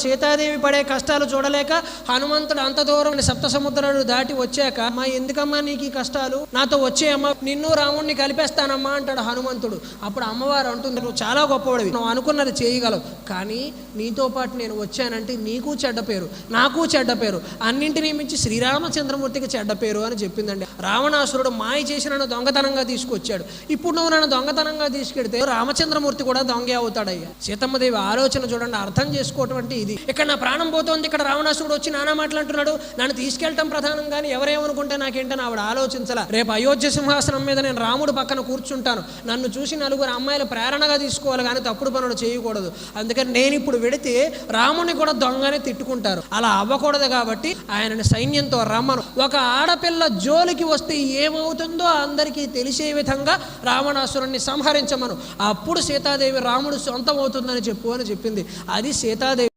సీతాదేవి పడే కష్టాలు చూడలేక హనుమంతుడు అంత దూరం సప్త సముద్రాలు దాటి వచ్చాక అమ్మా ఎందుకమ్మా నీకు ఈ కష్టాలు? నాతో వచ్చేయమ్మా నిన్ను రాముణ్ణి కలిపేస్తానమ్మా అంటాడు హనుమంతుడు. అప్పుడు అమ్మవారు అంటుంది నువ్వు చాలా గొప్పవాడివి నువ్వు అనుకున్నది చేయగలవు. కానీ నీతో పాటు నేను వచ్చానంటే నీకు చెడ్డ పేరు నాకు చెడ్డ పేరు అన్నింటినీ మించి శ్రీరామచంద్రమూర్తికి చెడ్డ పేరు అని చెప్పిందండి. రావణాసురుడు మాయ చేసి నన్ను దొంగతనంగా తీసుకొచ్చాడు. ఇప్పుడు నువ్వు నన్ను దొంగతనంగా తీసుకెడితే రామచంద్రమూర్తి కూడా దొంగే అవుతాడయ్యా. సీతమ్మదేవి ఆలోచన చూడండి అర్థం చేసుకోవటం అంటే ఇది. ఇక్కడ నా ప్రాణం పోతోంది ఇక్కడ రావణాసురుడు వచ్చి నానా మాట్లాడుతున్నాడు. నన్ను తీసుకెళ్ళటం ప్రధానం కానీ ఎవరేమనుకుంటే నాకేంటని ఆవిడ ఆలోచించాల. రేపు అయోధ్య సింహాసనం మీద నేను రాముడు పక్కన కూర్చుంటాను. నన్ను చూసి నలుగురు అమ్మాయిలు ప్రేరణగా తీసుకోవాలి కానీ తప్పుడు పనులు చేయకూడదు. అందుకని నేను ఇప్పుడు వెడితే రాముని కూడా దొంగనే తిట్టుకుంటారు. అలా అవ్వకూడదు కాబట్టి ఆయనని సైన్యంతో రమ్మను. ఒక ఆడపిల్ల జోలికి వస్తే ఏమవుతుందో అందరికీ తెలిసే విధంగా రావణాసురుణ్ణి సంహరించమను. అప్పుడు సీతాదేవి రాముడు సొంతం అవుతుందని చెప్పు అని చెప్పింది. అది సీతాదేవి